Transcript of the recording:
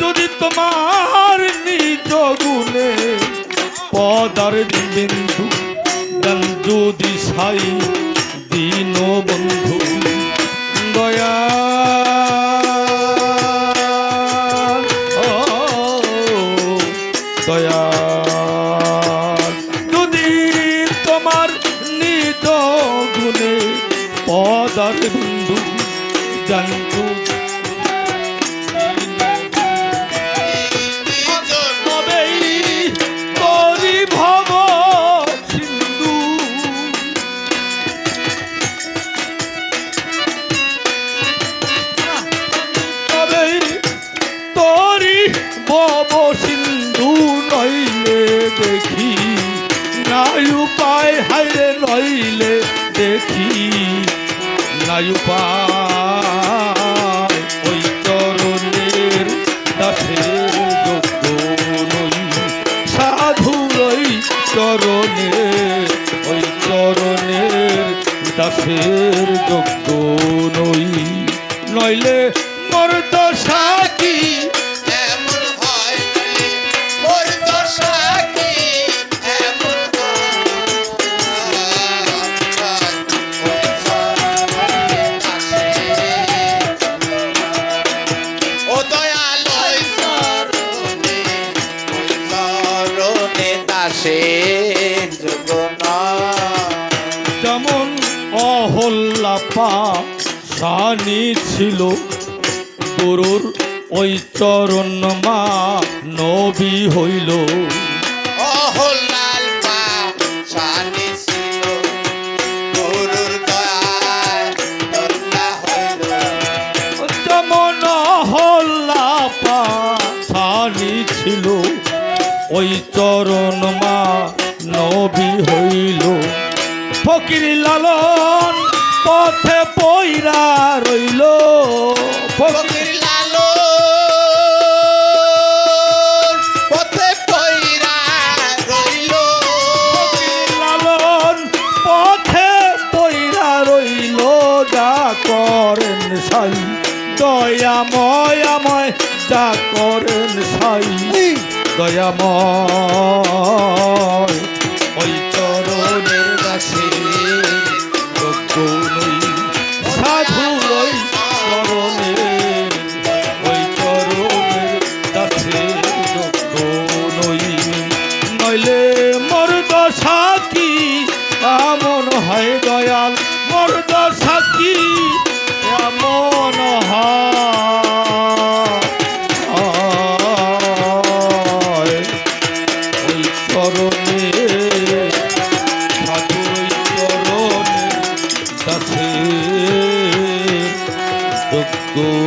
যদি তোমার নিজ গুণে পদার বিন্দু দেন যদি সাই, দিন বন্ধু, দয়া। দয়া। যদি তোমার ভব সিন্ধু, নইলে দেখি। নাই উপায় হাইরে নইলে দেখি। নাই উপায় ওই চরণের দাসের যোগ্য নই। সাধুর ওই চরণে, ওই চরণের দাসের যোগ্য নই। নইলে দাসের যোগনা যেমন অহল্লা পা সানি ছিল গরুর ওই চরণ মা নবী হইল। অহল্লাল যেমন ওই চরণ মা নবী হইল। ফকির লালন পথে পইরা রইল। ফকির ফকির লালো পথে পইরা রইল। লালন পথে পইরা রইল। যা করেন সাই দয়াময়াময় যা করেন সাই। দয়াময়। ওই চরণের কাছে school.